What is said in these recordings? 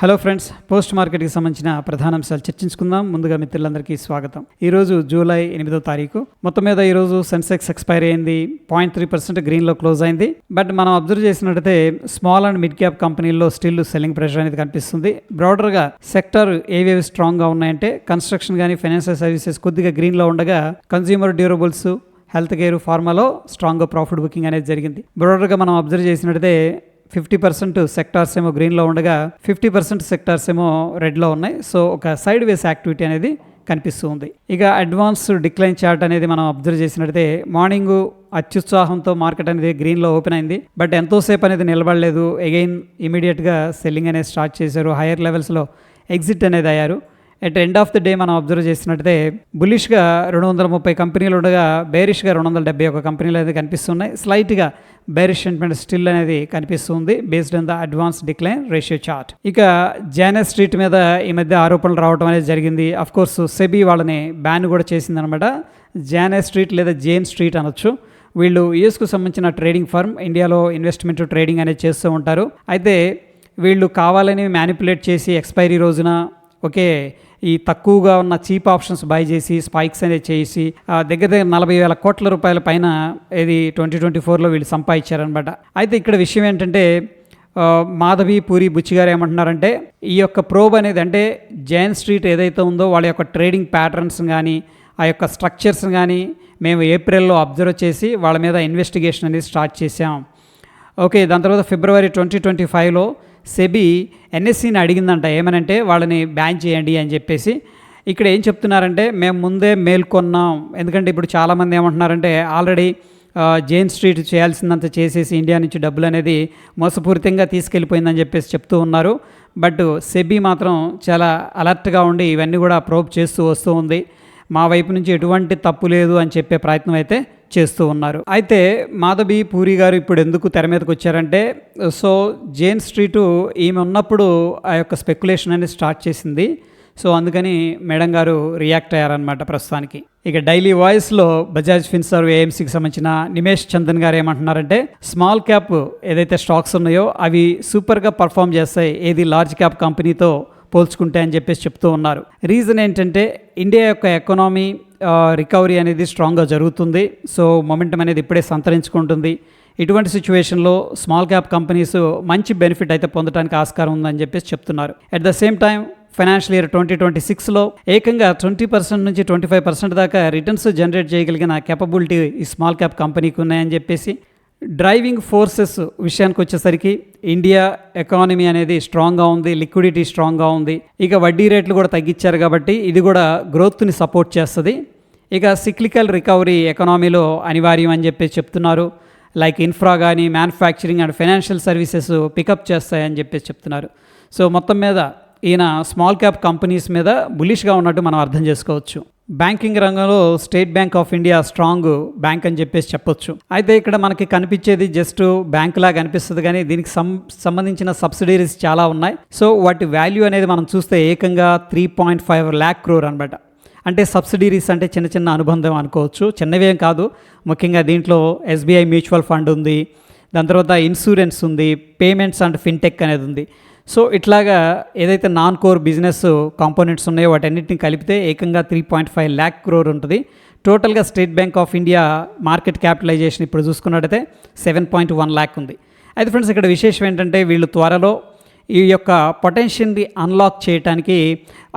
Hello friends post మార్కెట్కి సంబంధించిన ప్రధానాంశాలు చర్చించుకుందాం. ముందుగా మిత్రులందరికీ స్వాగతం. ఈరోజు జూలై ఎనిమిదో తారీఖు. మొత్తం మీద ఈరోజు సెన్సెక్స్ ఎక్స్పైర్ అయింది. పాయింట్ త్రీ పర్సెంట్ గ్రీన్లో క్లోజ్ అయింది. బట్ మనం అబ్జర్వ్ చేసినట్టయితే స్మాల్ అండ్ మిడ్ క్యాప్ కంపెనీల్లో స్టిల్ సెల్లింగ్ ప్రెషర్ అనేది కనిపిస్తుంది. బ్రాడర్గా సెక్టర్ ఏవేవి స్ట్రాంగ్గా ఉన్నాయంటే కన్స్ట్రక్షన్ కానీ ఫైనాన్షియల్ సర్వీసెస్ కొద్దిగా గ్రీన్లో ఉండగా కన్జ్యూమర్ డ్యూరబుల్స్ హెల్త్ కేర్ ఫార్మాలో స్ట్రాంగ్గా ప్రాఫిట్ బుకింగ్ అనేది జరిగింది. బ్రోడర్గా మనం అబ్జర్వ్ చేసినట్టయితే ఫిఫ్టీ పర్సెంట్ సెక్టార్స్ ఏమో గ్రీన్లో ఉండగా ఫిఫ్టీ పర్సెంట్ సెక్టార్స్ ఏమో రెడ్లో ఉన్నాయి. సో ఒక సైడ్ వేస్ యాక్టివిటీ అనేది కనిపిస్తూ ఉంది. ఇక అడ్వాన్స్ డిక్లైన్ చార్ట్ అనేది మనం అబ్జర్వ్ చేసినట్టయితే మార్నింగ్ అత్యుత్సాహంతో మార్కెట్ అనేది గ్రీన్లో ఓపెన్ అయింది. బట్ ఎంతోసేపు అనేది నిలబడలేదు. అగైన్ ఇమీడియట్గా సెల్లింగ్ అనేది స్టార్ట్ చేశారు. హైయర్ లెవెల్స్లో ఎగ్జిట్ అనేది అయ్యారు. At end of the day మనం అబ్జర్వ్ చేసినట్టయితే బులిష్గా రెండు వందల ముప్పై కంపెనీలు ఉండగా బేరిష్గా రెండు వందల డెబ్బై ఒక కంపెనీలు అనేది కనిపిస్తున్నాయి. స్లైట్గా బేరిష్ సెంటిమెంట్ స్టిల్ అనేది కనిపిస్తుంది based on the advance decline ratio chart ఇక జానస్ స్ట్రీట్ మీద ఈ మధ్య ఆరోపణలు రావడం అనేది జరిగింది. అఫ్ కోర్స్ సెబీ వాళ్ళని బ్యాన్ కూడా చేసిందనమాట జానస్ స్ట్రీట్ లేదా జేన్ స్ట్రీట్ అనొచ్చు. వీళ్ళు యూఎస్కు సంబంధించిన ట్రేడింగ్ ఫర్మ్ ఇండియాలో ఇన్వెస్ట్మెంట్ ట్రేడింగ్ అనేది చేస్తూ ఉంటారు. అయితే వీళ్ళు కావాలని మ్యానిపులేట్ చేసి ఎక్స్పైరీ రోజున ఓకే ఈ తక్కువగా ఉన్న చీప్ ఆప్షన్స్ బై చేసి స్పైక్స్ అనేది చేసి ఆ, దగ్గర దగ్గర నలభై వేల కోట్ల రూపాయల పైన ఇది ట్వంటీ ట్వంటీ ఫోర్లో వీళ్ళు సంపాదించారనమాట అయితే ఇక్కడ విషయం ఏంటంటే మాధవి పూరి బుచ్చి గారు ఏమంటున్నారంటే ఈ యొక్క ప్రోబ్ అనేది అంటే జైన్ స్ట్రీట్ ఏదైతే ఉందో వాళ్ళ యొక్క ట్రేడింగ్ ప్యాటర్న్స్ కానీ ఆ యొక్క స్ట్రక్చర్స్ కానీ మేము ఏప్రిల్లో అబ్జర్వ్ చేసి వాళ్ళ మీద ఇన్వెస్టిగేషన్ అనేది స్టార్ట్ చేసాం ఓకే దాని తర్వాత ఫిబ్రవరి ట్వంటీ ట్వంటీ ఫైవ్లో సెబీ ఎన్ఎస్సీని అడిగిందంట. ఏమనంటే వాళ్ళని బ్యాన్ చేయండి అని చెప్పేసి. ఇక్కడ ఏం చెప్తున్నారంటే మేము ముందే మేల్కొన్నాం ఎందుకంటే ఇప్పుడు చాలామంది ఏమంటున్నారంటే ఆల్రెడీ జైన్ స్ట్రీట్ చేయాల్సిందంత చేసేసి ఇండియా నుంచి డబ్బులు అనేది మోసపూరితంగా తీసుకెళ్ళిపోయిందని చెప్పేసి చెప్తూ ఉన్నారు. బట్ సెబీ మాత్రం చాలా అలర్ట్గా ఉండి ఇవన్నీ కూడా ప్రోబ్ చేస్తూ వస్తూ ఉంది. మా వైపు నుంచి ఎటువంటి తప్పు లేదు అని చెప్పే ప్రయత్నం అయితే చేస్తూ ఉన్నారు. అయితే మాధవి పూరి గారు ఇప్పుడు ఎందుకు తెర మీదకి వచ్చారంటే సో జేన్ స్ట్రీటు ఈమె ఉన్నప్పుడు ఆ యొక్క స్పెక్యులేషన్ అనేది స్టార్ట్ చేసింది. సో అందుకని మేడం గారు రియాక్ట్ అయ్యారనమాట ప్రస్తుతానికి. ఇక డైలీ వాయిస్లో బజాజ్ ఫిన్సర్ ఏఎంసీకి సంబంధించిన నిమేష్ చందన్ గారు ఏమంటున్నారంటే స్మాల్ క్యాప్ ఏదైతే స్టాక్స్ ఉన్నాయో అవి సూపర్గా పర్ఫామ్ చేస్తాయి ఏది లార్జ్ క్యాప్ కంపెనీతో పోల్చుకుంటే అని చెప్పేసి చెప్తూ ఉన్నారు. రీజన్ ఏంటంటే ఇండియా యొక్క ఎకనామీ రికవరీ అనేది స్ట్రాంగ్గా జరుగుతుంది. సో మొమెంటం అనేది ఇప్పుడే సంతరించుకుంటుంది. ఇటువంటి సిచ్యువేషన్లో స్మాల్ క్యాప్ కంపెనీస్ మంచి బెనిఫిట్ అయితే పొందడానికి ఆస్కారం ఉందని చెప్పేసి చెప్తున్నారు. At the same time financial year twenty twenty సిక్స్లో ఏకంగా ట్వంటీ పర్సెంట్ నుంచి ట్వంటీ ఫైవ్ పర్సెంట్ దాకా రిటర్న్స్ జనరేట్ చేయగలిగిన కెపబిలిటీ ఈ స్మాల్ క్యాప్ కంపెనీకి ఉన్నాయని చెప్పేసి డ్రైవింగ్ ఫోర్సెస్ విషయానికి వచ్చేసరికి ఇండియా ఎకానమీ అనేది స్ట్రాంగ్గా ఉంది లిక్విడిటీ స్ట్రాంగ్గా ఉంది. ఇక వడ్డీ రేట్లు కూడా తగ్గించారు కాబట్టి ఇది కూడా గ్రోత్ని సపోర్ట్ చేస్తుంది. ఇక సిక్లికల్ రికవరీ ఎకనామీలో అనివార్యం అని చెప్పేసి చెప్తున్నారు. లైక్ ఇన్ఫ్రా కానీ manufacturing and financial services pick up చేస్తాయని చెప్పేసి చెప్తున్నారు. సో మొత్తం మీద ఈయన స్మాల్ క్యాప్ కంపెనీస్ మీద బులిష్గా ఉన్నట్టు మనం అర్థం చేసుకోవచ్చు. బ్యాంకింగ్ రంగంలో State Bank of India strong bank అని చెప్పేసి చెప్పొచ్చు. అయితే ఇక్కడ మనకి కనిపించేది జస్ట్ బ్యాంక్ లాగా అనిపిస్తుంది కానీ దీనికి సం సంబంధించిన సబ్సిడీరీస్ చాలా ఉన్నాయి. సో వాటి వాల్యూ అనేది మనం చూస్తే ఏకంగా three point five lakh crore అనమాట అంటే సబ్సిడీరీస్ అంటే చిన్న చిన్న అనుబంధం అనుకోవచ్చు. చిన్నవేం కాదు. ముఖ్యంగా దీంట్లో ఎస్బీఐ మ్యూచువల్ ఫండ్ ఉంది. దాని తర్వాత ఇన్సూరెన్స్ ఉంది. పేమెంట్స్ అండ్ ఫిన్టెక్ అనేది ఉంది. సో ఇట్లాగా ఏదైతే నాన్ కోర్ బిజినెస్ కాంపోనెంట్స్ ఉన్నాయో వాటన్నిటిని కలిపితే ఏకంగా three point five lakh crore ఉంటుంది. టోటల్గా State Bank of India market capitalization ఇప్పుడు చూసుకున్నట్టయితే సెవెన్ పాయింట్ వన్ ల్యాక్ ఉంది. అయితే ఫ్రెండ్స్ ఇక్కడ విశేషం ఏంటంటే వీళ్ళు త్వరలో ఈ యొక్క పొటెన్షియల్ని అన్లాక్ చేయడానికి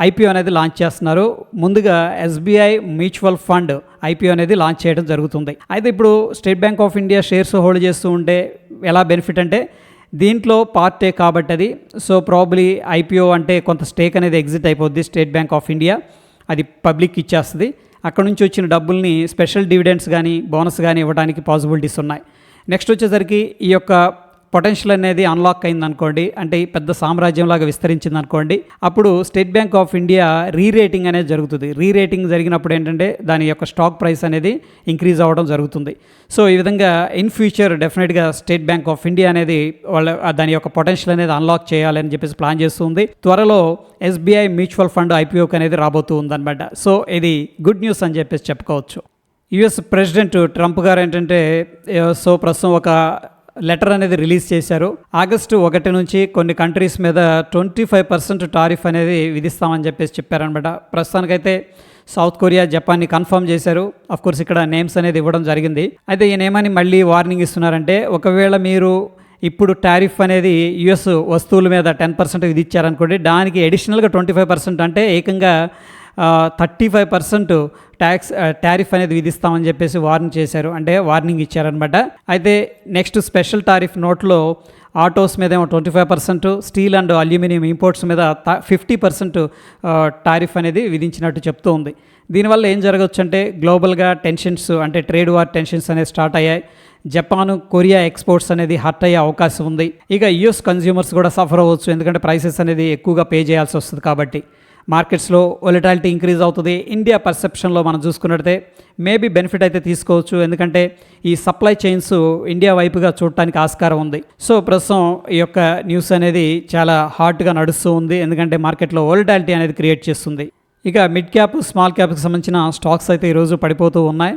ఐపీఓ అనేది లాంచ్ చేస్తున్నారు. ముందుగా ఎస్బీఐ మ్యూచువల్ ఫండ్ ఐపీఓ అనేది లాంచ్ చేయడం జరుగుతుంది. అయితే ఇప్పుడు State Bank of India shares hold చేస్తూ ఉంటే ఎలా బెనిఫిట్ అంటే దీంట్లో పార్టే కాబట్టి అది. సో ప్రాబ్లీ ఐపీఓ అంటే కొంత స్టేక్ అనేది ఎగ్జిట్ అయిపోద్ది స్టేట్ బ్యాంక్ ఆఫ్ ఇండియా అది పబ్లిక్ ఇచ్చేస్తుంది. అక్కడ నుంచి వచ్చిన డబ్బుల్ని స్పెషల్ డివిడెండ్స్ కానీ బోనస్ కానీ ఇవ్వడానికి పాసిబిలిటీస్ ఉన్నాయి. నెక్స్ట్ వచ్చేసరికి ఈ యొక్క పొటెన్షియల్ అనేది అన్లాక్ అయింది అనుకోండి అంటే పెద్ద సామ్రాజ్యంలాగా విస్తరించింది అనుకోండి అప్పుడు State Bank of India rerating అనేది జరుగుతుంది. రీరేటింగ్ జరిగినప్పుడు ఏంటంటే దాని యొక్క స్టాక్ ప్రైస్ అనేది ఇంక్రీజ్ అవ్వడం జరుగుతుంది. సో ఈ విధంగా ఇన్ ఫ్యూచర్ డెఫినెట్గా స్టేట్ బ్యాంక్ ఆఫ్ ఇండియా అనేది వాళ్ళ దాని యొక్క పొటెన్షియల్ అనేది అన్లాక్ చేయాలని చెప్పేసి ప్లాన్ చేస్తుంది. త్వరలో ఎస్బీఐ మ్యూచువల్ ఫండ్ ఐపీఓకి అనేది రాబోతూ ఉందన్నమాట. సో ఇది గుడ్ న్యూస్ అని చెప్పేసి చెప్పుకోవచ్చు. యుఎస్ ప్రెసిడెంట్ ట్రంప్ గారు ఏంటంటే సో ప్రస్తుతం ఒక లెటర్ అనేది రిలీజ్ చేశారు. ఆగస్టు ఒకటి నుంచి కొన్ని కంట్రీస్ మీద ట్వంటీ ఫైవ్ పర్సెంట్ టారిఫ్ అనేది విధిస్తామని చెప్పేసి చెప్పారనమాట ప్రస్తుతానికైతే సౌత్ కొరియా జపాన్ని కన్ఫర్మ్ చేశారు. అఫ్ కోర్స్ ఇక్కడ నేమ్స్ అనేది ఇవ్వడం జరిగింది. అయితే ఈ ఏమని మళ్ళీ వార్నింగ్ ఇస్తున్నారంటే ఒకవేళ మీరు ఇప్పుడు టారిఫ్ అనేది యుఎస్ వస్తువుల మీద టెన్ పర్సెంట్ విధించారనుకోండి దానికి అడిషనల్గా ట్వంటీ ఫైవ్ పర్సెంట్ అంటే ఏకంగా thirty five percent tax tariff అనేది విధిస్తామని చెప్పేసి వార్నింగ్ చేశారు. అంటే వార్నింగ్ ఇచ్చారనమాట అయితే నెక్స్ట్ స్పెషల్ టారిఫ్ నోట్లో ఆటోస్ మీద ఏమో twenty five percent steel and aluminium imports మీద ఫిఫ్టీ పర్సెంట్ టారిఫ్ అనేది విధించినట్టు చెప్తూ ఉంది. దీనివల్ల ఏం జరగవచ్చు అంటే గ్లోబల్గా టెన్షన్స్ అంటే ట్రేడ్ వార్ టెన్షన్స్ అనేవి స్టార్ట్ అయ్యాయి. జపాన్ కొరియా ఎక్స్పోర్ట్స్ అనేది హర్ట్ అయ్యే అవకాశం ఉంది. ఇక యుఎస్ కన్జ్యూమర్స్ కూడా సఫర్ అవ్వచ్చు. ఎందుకంటే ప్రైసెస్ అనేది ఎక్కువగా పే చేయాల్సి వస్తుంది కాబట్టి. మార్కెట్స్లో ఒలిటాలిటీ ఇంక్రీజ్ అవుతుంది. ఇండియా పర్సెప్షన్లో మనం చూసుకున్నట్టే మేబీ బెనిఫిట్ అయితే తీసుకోవచ్చు. ఎందుకంటే ఈ సప్లై చైన్స్ ఇండియా వైపుగా చూడటానికి ఆస్కారం ఉంది. సో ప్రస్తుతం ఈ యొక్క న్యూస్ అనేది చాలా హాట్గా నడుస్తూ ఉంది. ఎందుకంటే మార్కెట్లో ఒలిటాలిటీ అనేది క్రియేట్ చేస్తుంది. ఇక మిడ్ క్యాప్ స్మాల్ క్యాప్కి సంబంధించిన స్టాక్స్ అయితే ఈరోజు పడిపోతూ ఉన్నాయి.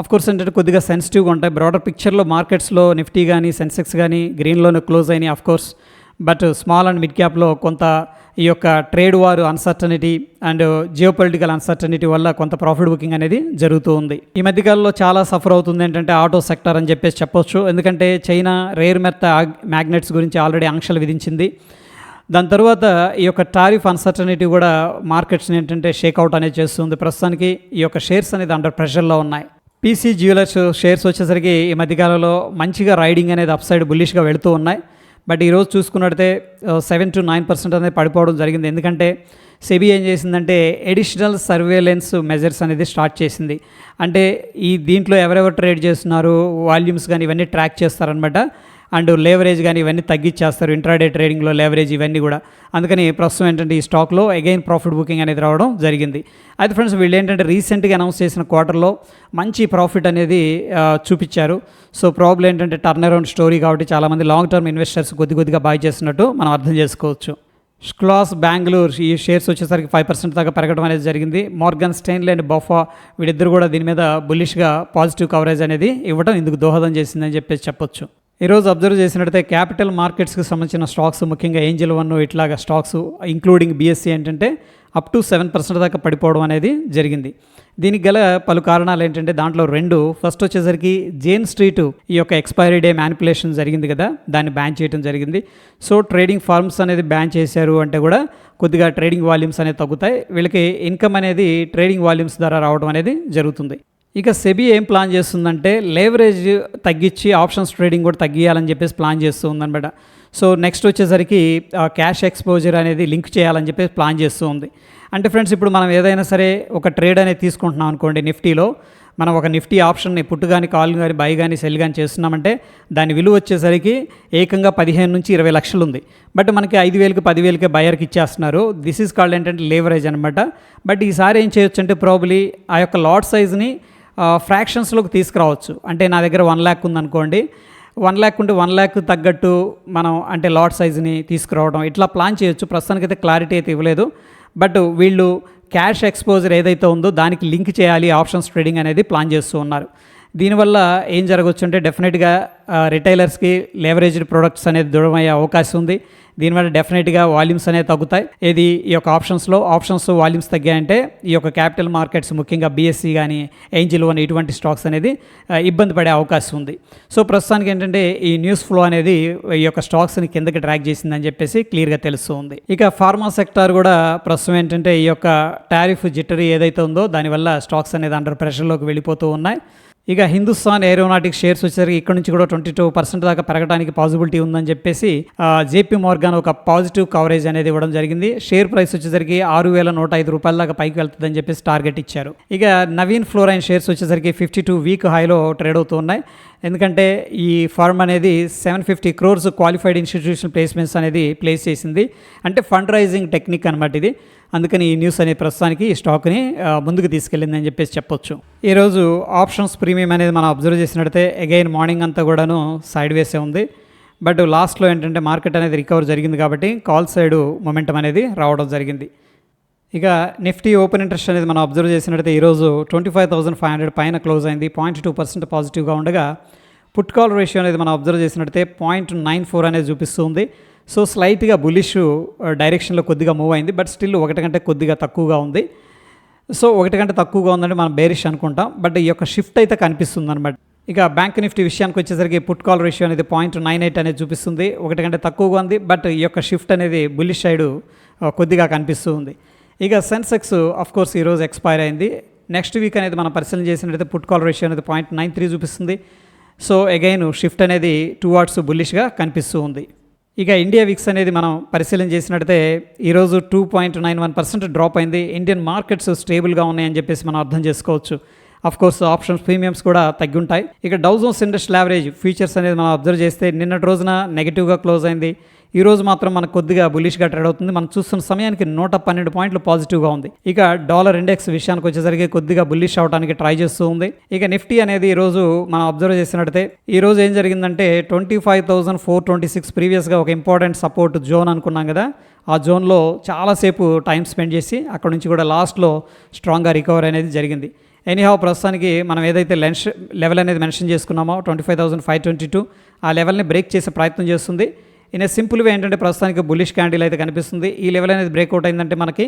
అఫ్ కోర్స్ ఏంటంటే కొద్దిగా సెన్సిటివ్గా ఉంటాయి. బ్రాడర్ పిక్చర్లో మార్కెట్స్లో నిఫ్టీ కానీ సెన్సెక్స్ కానీ గ్రీన్లోనే క్లోజ్ అయినాయి of course but small and mid క్యాప్లో కొంత ఈ యొక్క trade war uncertainty and geopolitical uncertainty వల్ల కొంత ప్రాఫిట్ బుకింగ్ అనేది జరుగుతూ ఉంది. ఈ మధ్యకాలంలో చాలా సఫర్ అవుతుంది ఏంటంటే ఆటో సెక్టర్ అని చెప్పేసి చెప్పొచ్చు. ఎందుకంటే చైనా రేర్ మెత్త మ్యాగ్నెట్స్ గురించి ఆల్రెడీ ఆంక్షలు విధించింది. దాని తర్వాత ఈ యొక్క టారిఫ్ అన్సర్టనిటీ కూడా మార్కెట్స్ని ఏంటంటే షేక్అవుట్ అనేది చేస్తుంది. ప్రస్తుతానికి ఈ యొక్క షేర్స్ అనేది అండర్ ప్రెషర్లో ఉన్నాయి. పీసీ జ్యువెలర్స్ షేర్స్ వచ్చేసరికి ఈ మధ్యకాలంలో మంచిగా రైడింగ్ అనేది అప్ సైడ్ బుల్లిష్గా వెళుతూ ఉన్నాయి. బట్ ఈరోజు చూసుకున్నట్టే సెవెన్ టు నైన్ పర్సెంట్ అనేది పడిపోవడం జరిగింది. ఎందుకంటే సెబీ ఏం చేసిందంటే ఎడిషనల్ సర్వేలెన్స్ మెజర్స్ అనేది స్టార్ట్ చేసింది. అంటే ఈ దీంట్లో ఎవరెవరు ట్రేడ్ చేస్తున్నారు వాల్యూమ్స్ కానీ ఇవన్నీ ట్రాక్ చేస్తారనమాట అండ్ లేవరేజ్ కానీ ఇవన్నీ తగ్గించేస్తారు ఇంట్రాడే ట్రేడింగ్లో లేవరేజ్ ఇవన్నీ కూడా. అందుకని ప్రస్తుతం ఏంటంటే ఈ స్టాక్లో అగైన్ ప్రాఫిట్ బుకింగ్ అనేది రావడం జరిగింది. అయితే ఫ్రెండ్స్ వీళ్ళు ఏంటంటే రీసెంట్గా అనౌన్స్ చేసిన క్వార్టర్లో మంచి ప్రాఫిట్ అనేది చూపించారు. సో ప్రాబ్లం ఏంటంటే టర్న్ అరౌండ్ స్టోరీ కాబట్టి చాలామంది లాంగ్ టర్మ్ ఇన్వెస్టర్స్ కొద్ది కొద్దిగా బాయ్ చేస్తున్నట్టు మనం అర్థం చేసుకోవచ్చు. స్క్లాస్ బెంగళూరు ఈ షేర్స్ వచ్చేసరికి ఫైవ్ పర్సెంట్ దాకా పెరగడం అనేది జరిగింది. మార్గన్ స్టైన్లీ అండ్ బఫా వీళ్ళిద్దరు కూడా దీని మీద బుల్లిష్గా పాజిటివ్ కవరేజ్ అనేది ఇవ్వడం ఇందుకు దోహదం చేసిందని చెప్పేసి చెప్పొచ్చు. ఈరోజు అబ్జర్వ్ చేసినట్టయితే క్యాపిటల్ మార్కెట్స్కి సంబంధించిన స్టాక్స్ ముఖ్యంగా ఏంజిల్ వన్ ఇట్లాగా స్టాక్స్ ఇంక్లూడింగ్ బీఎస్సీ ఏంటంటే అప్ టు సెవెన్ పర్సెంట్ దాకా పడిపోవడం అనేది జరిగింది. దీనికి గల పలు కారణాలు ఏంటంటే దాంట్లో రెండు. ఫస్ట్ వచ్చేసరికి జేన్ స్ట్రీట్ ఈ యొక్క ఎక్స్పైరీ డే మ్యానిపులేషన్ జరిగింది కదా దాన్ని బ్యాన్ చేయడం జరిగింది. సో ట్రేడింగ్ ఫార్మ్స్ అనేది బ్యాన్ చేశారు అంటే కూడా కొద్దిగా ట్రేడింగ్ వాల్యూమ్స్ అనేది తగ్గుతాయి. వీళ్ళకి ఇన్కమ్ అనేది ట్రేడింగ్ వాల్యూమ్స్ ద్వారా రావడం అనేది జరుగుతుంది. ఇక సెబీ ఏం ప్లాన్ చేస్తుందంటే లేవరేజ్ తగ్గించి ఆప్షన్స్ ట్రేడింగ్ కూడా తగ్గియాలని చెప్పేసి ప్లాన్ చేస్తూ ఉందనమాట సో నెక్స్ట్ వచ్చేసరికి క్యాష్ ఎక్స్పోజర్ అనేది లింక్ చేయాలని చెప్పేసి ప్లాన్ చేస్తూ ఉంది అంటే ఫ్రెండ్స్ ఇప్పుడు మనం ఏదైనా సరే ఒక ట్రేడ్ అనేది తీసుకుంటున్నాం అనుకోండి నిఫ్టీలో. మనం ఒక నిఫ్టీ ఆప్షన్ని పుట్టు కానీ కాల్ కానీ బై కానీ సెల్ కానీ చేస్తున్నామంటే దాని విలువ వచ్చేసరికి ఏకంగా పదిహేను నుంచి ఇరవై లక్షలు ఉంది. బట్ మనకి ఐదు వేలకి పదివేలకి బయర్కి ఇచ్చేస్తున్నారు. దిస్ ఈజ్ కాల్డ్ ఏంటంటే లేవరేజ్ అనమాట బట్ ఈసారి ఏం చేయొచ్చు అంటే ప్రాబ్లీ ఆ యొక్క లాట్ సైజ్ని ఫ్రాక్షన్స్లోకి తీసుకురావచ్చు. అంటే నా దగ్గర వన్ ల్యాక్ ఉందనుకోండి. వన్ ల్యాక్ ఉంటే వన్ ల్యాక్ తగ్గట్టు మనం అంటే లాట్ సైజ్ని తీసుకురావడం. ఇట్లా ప్లాన్ చేయొచ్చు. ప్రస్తుతానికైతే క్లారిటీ అయితే ఇవ్వలేదు. బట్ వీళ్ళు క్యాష్ ఎక్స్పోజర్ ఏదైతే ఉందో దానికి లింక్ చేయాలి. ఆప్షన్స్ ట్రేడింగ్ అనేది ప్లాన్ చేస్తూ ఉన్నారు. దీనివల్ల ఏం జరగవచ్చు అంటే డెఫినెట్గా రిటైలర్స్కి లేవరేజ్డ్ ప్రొడక్ట్స్ అనేది దృఢమయ్యే అవకాశం ఉంది. దీనివల్ల డెఫినెట్గా వాల్యూమ్స్ అనేవి తగ్గుతాయి. ఇది ఈ యొక్క ఆప్షన్స్లో ఆప్షన్స్ వాల్యూమ్స్ తగ్గాయంటే ఈ యొక్క క్యాపిటల్ మార్కెట్స్ ముఖ్యంగా బీఎస్సీ కానీ ఏంజిల్ వన్ ఇటువంటి స్టాక్స్ అనేది ఇబ్బంది పడే అవకాశం ఉంది. సో ప్రస్తుతానికి ఏంటంటే ఈ న్యూస్ ఫ్లో అనేది ఈ యొక్క స్టాక్స్ని కిందకి ట్రాక్ చేసిందని చెప్పేసి క్లియర్గా తెలుస్తూ ఉంది. ఇక ఫార్మా సెక్టార్ కూడా ప్రస్తుతం ఏంటంటే ఈ యొక్క టారిఫ్ జిట్టరీ ఏదైతే ఉందో దానివల్ల స్టాక్స్ అనేది అండర్ ప్రెషర్లోకి వెళ్ళిపోతూ ఉన్నాయి. ఇక హిందుస్థాన్ ఏరోనాటిక్ షేర్స్ వచ్చేసరికి ఇక్కడ నుంచి కూడా ట్వంటీ టూ పర్సెంట్ దాకా పెరగడానికి పాసిబిలిటీ ఉందని చెప్పేసి జేపీ మార్గాన్ ఒక పాజిటివ్ కవరేజ్ అనేది ఇవ్వడం జరిగింది. షేర్ ప్రైస్ వచ్చేసరికి ఆరు వేల నూట ఐదు రూపాయల దాకా పైకి వెళ్తుందని చెప్పేసి టార్గెట్ ఇచ్చారు. ఇక నవీన్ ఫ్లోరైన్ షేర్స్ వచ్చేసరికి ఫిఫ్టీ టూ వీక్ హైలో ట్రేడ్ అవుతున్నాయి ఎందుకంటే ఈ ఫర్మ్ అనేది seven fifty crores qualified institution placements అనేది ప్లేస్ చేసింది. అంటే ఫండ్ రైజింగ్ టెక్నిక్ అనమాట ఇది. అందుకని ఈ న్యూస్ అనే ప్రస్తుతానికి ఈ స్టాక్ని ముందుకు తీసుకెళ్ళిందని చెప్పేసి చెప్పొచ్చు. ఈరోజు ఆప్షన్స్ ప్రీమియం అనేది మనం అబ్జర్వ్ చేసినట్టయితే అగైన్ మార్నింగ్ అంతా కూడాను సైడ్ వేసే ఉంది. బట్ లాస్ట్లో ఏంటంటే మార్కెట్ అనేది రికవర్ జరిగింది కాబట్టి కాల్ సైడ్ మొమెంటం అనేది రావడం జరిగింది. ఇక నిఫ్టీ ఓపెన్ ఇంట్రెస్ట్ అనేది మనం అబ్జర్వ్ చేసినట్టయితే ఈరోజు twenty five thousand five hundred పైన క్లోజ్ అయింది. పాయింట్ టూ పర్సెంట్ పాజిటివ్గా ఉండగా పుట్ కాల్ రేషియో అనేది మనం అబ్జర్వ్ చేసినట్టయితే పాయింట్ నైన్ ఫోర్ అనేది చూపిస్తుంది. సో స్లైట్గా బులిష్ డైరెక్షన్లో కొద్దిగా మూవ్ అయింది. బట్ స్టిల్ ఒకటి కంటే కొద్దిగా తక్కువగా ఉంది. సో ఒకటి కంటే తక్కువగా ఉందంటే మనం బేరిష్ అనుకుంటాం. బట్ ఈ యొక్క షిఫ్ట్ అయితే కనిపిస్తుంది అనమాట ఇక బ్యాంక్ నిఫ్టీ విషయానికి వచ్చేసరికి పుట్ కాల్ రేషియో అనేది పాయింట్ నైన్ ఎయిట్ అనేది చూపిస్తుంది. ఒకటి కంటే తక్కువగా ఉంది. బట్ ఈ యొక్క షిఫ్ట్ అనేది బుల్లిష్ సైడ్ కొద్దిగా కనిపిస్తూ ఉంది. ఇక సెన్సెక్స్ ఆఫ్ కోర్స్ ఈరోజు ఎక్స్పైర్ అయింది. నెక్స్ట్ వీక్ అనేది మనం పరిశీలన చేసినట్లయితే పుట్ కాల్ రేషియో అనేది పాయింట్ నైన్ త్రీ చూపిస్తుంది. సో అగైన్ షిఫ్ట్ అనేది టూ వాట్స్ బుల్లిష్గా కనిపిస్తూ ఉంది. ఇక ఇండియా విక్స్ అనేది మనం పరిశీలన చేసినట్టయితే ఈరోజు two point nine one percent drop అయింది. ఇండియన్ మార్కెట్స్ స్టేబుల్గా ఉన్నాయని చెప్పేసి మనం అర్థం చేసుకోవచ్చు. అఫ్ కోర్స్ ఆప్షన్స్ ప్రీమియమ్స్ కూడా తగ్గుంటాయి. ఇక డౌజోన్స్ ఇండస్ట్రియల్ యావరేజ్ ఫీచర్స్ అనేది మనం అబ్జర్వ్ చేస్తే నిన్నటి రోజున నెగిటివ్గా క్లోజ్ అయింది. ఈరోజు మాత్రం మనకు కొద్దిగా బులిష్గా ట్రేడ్ అవుతుంది. మనం చూస్తున్న సమయానికి నూట పన్నెండు పాయింట్లు పాజిటివ్గా ఉంది. ఇక డాలర్ ఇండెక్స్ విషయానికి వచ్చేసరికి కొద్దిగా బుల్లిష్ అవడానికి ట్రై చేస్తూ ఉంది. ఇక నిఫ్టీ అనేది ఈరోజు మనం అబ్జర్వ్ చేసినట్టే ఈరోజు ఏం జరిగిందంటే twenty five thousand four twenty six ప్రీవియస్గా ఒక ఇంపార్టెంట్ సపోర్ట్ జోన్ అనుకున్నాం కదా. ఆ జోన్లో చాలాసేపు టైం స్పెండ్ చేసి అక్కడ నుంచి కూడా లాస్ట్లో స్ట్రాంగ్గా రికవర్ అనేది జరిగింది. ఎనీహావ్ ప్రస్తుతానికి మనం ఏదైతే లెన్స్ లెవెల్ అనేది మెన్షన్ చేసుకున్నామో twenty five thousand five twenty two ఆ లెవెల్ని బ్రేక్ చేసే ప్రయత్నం చేస్తుంది. ఇన్ సింపుల్గా ఏంటంటే ప్రస్తుతానికి బులిష్ క్యాండిల్ అయితే కనిపిస్తుంది. ఈ లెవెల్ అనేది బ్రేక్అవుట్ అయిందంటే మనకి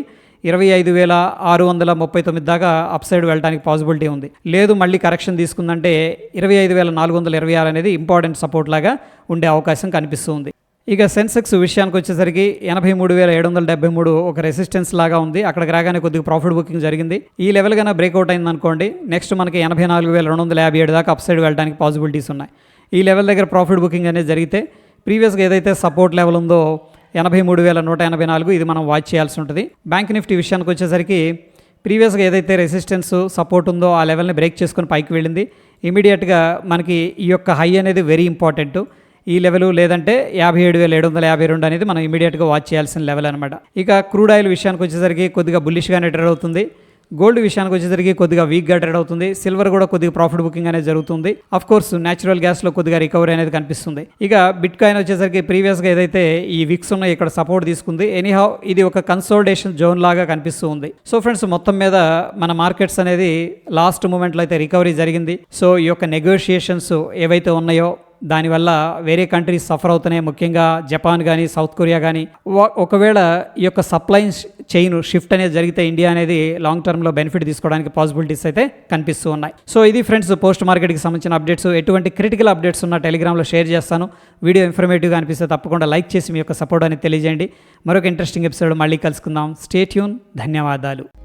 ఇరవై ఐదు వేల ఆరు వందల ముప్పై తొమ్మిది దాకా అప్ సైడ్ వెళ్ళడానికి పాసిబిలిటీ ఉంది. లేదు మళ్ళీ కరెక్షన్ తీసుకుందంటే ఇరవై ఐదు వేల నాలుగు వందల ఇరవై ఆరు అనేది ఇంపార్టెంట్ సపోర్ట్ లాగా ఉండే అవకాశం కనిపిస్తుంది. ఇక సెన్సెక్స్ విషయానికి వచ్చేసరికి ఎనభై మూడు వేల ఏడు వందల డెబ్బై మూడు ఒక రెసిస్టెన్స్ లాగా ఉంది. అక్కడికి రాగానే కొద్దిగా ప్రాఫిట్ బుకింగ్ జరిగింది. ఈ లెవెల్ కన్నా బ్రేక్అవుట్ అయింది అనుకోండి నెక్స్ట్ మనకి ఎనభై నాలుగు వేల రెండు వందల యాభై ఏడు దాకా అప్ సైడ్ వెళ్ళడానికి పాసిబిలిటీస్ ఉన్నాయి. ఈ లెవెల్ దగ్గర ప్రాఫిట్ బుకింగ్ అనేది జరిగితే ప్రీవియస్గా ఏదైతే సపోర్ట్ లెవెల్ ఉందో ఎనభై మూడు వేల నూట ఎనభై నాలుగు ఇది మనం వాచ్ చేయాల్సి ఉంటుంది. బ్యాంక్ నిఫ్టీ విషయానికి వచ్చేసరికి ప్రీవియస్గా ఏదైతే రెసిస్టెన్స్ సపోర్ట్ ఉందో ఆ లెవెల్ని బ్రేక్ చేసుకుని పైకి వెళ్ళింది. ఇమీడియట్గా మనకి ఈ యొక్క హై అనేది వెరీ ఇంపార్టెంట్. ఈ లెవెల్ లేదంటే యాభై ఏడు వేల ఏడు వందల యాభై రెండు అనేది మనం ఇమీడియట్గా వాచ్ చేయాల్సిన లెవెల్ అనమాట ఇక క్రూడ్ ఆయిల్ విషయానికి వచ్చేసరికి కొద్దిగా బుల్లిష్గానే ట్రేడ్ అవుతుంది గోల్డ్ విషయానికి వచ్చేసరికి కొద్దిగా వీక్గా ట్రేడ్ అవుతుంది. సిల్వర్ కూడా కొద్దిగా ప్రాఫిట్ బుకింగ్ అనేది జరుగుతుంది. అఫ్ కోర్స్ న్యాచురల్ గ్యాస్లో కొద్దిగా రికవరీ అనేది కనిపిస్తుంది. ఇక బిట్ కాయిన్ వచ్చేసరికి ప్రీవియస్గా ఏదైతే ఈ విక్స్ ఉన్నాయి ఇక్కడ సపోర్ట్ తీసుకుంది. ఎనీహౌ ఇది ఒక కన్సోల్టేషన్ జోన్ లాగా కనిపిస్తూ ఉంది. సో ఫ్రెండ్స్ మొత్తం మీద మన మార్కెట్స్ అనేది లాస్ట్ మూమెంట్లో అయితే రికవరీ జరిగింది. సో ఈ యొక్క నెగోషియేషన్స్ ఏవైతే ఉన్నాయో దానివల్ల వేరే కంట్రీస్ సఫర్ అవుతున్నాయి. ముఖ్యంగా జపాన్ కానీ సౌత్ కొరియా కానీ ఒకవేళ ఈ యొక్క సప్లై చైన్ షిఫ్ట్ అనేది జరిగితే ఇండియా అనేది లాంగ్ టర్మ్లో బెనిఫిట్ తీసుకోవడానికి పాసిబిలిటీస్ అయితే కనిపిస్తూ ఉన్నాయి. సో ఇది ఫ్రెండ్స్ పోస్ట్ మార్కెట్కి సంబంధించిన అప్డేట్స్. ఎటువంటి క్రిటికల్ అప్డేట్స్ ఉన్న టెలిగ్రామ్లో షేర్ చేస్తాను. వీడియో ఇన్ఫర్మేటివ్గా అనిపిస్తే తప్పకుండా లైక్ చేసి మీ యొక్క సపోర్ట్ అనేది తెలియజేయండి. మరొక ఇంట్రెస్టింగ్ ఎపిసోడ్ మళ్ళీ కలుసుకుందాం. Stay tune. ధన్యవాదాలు.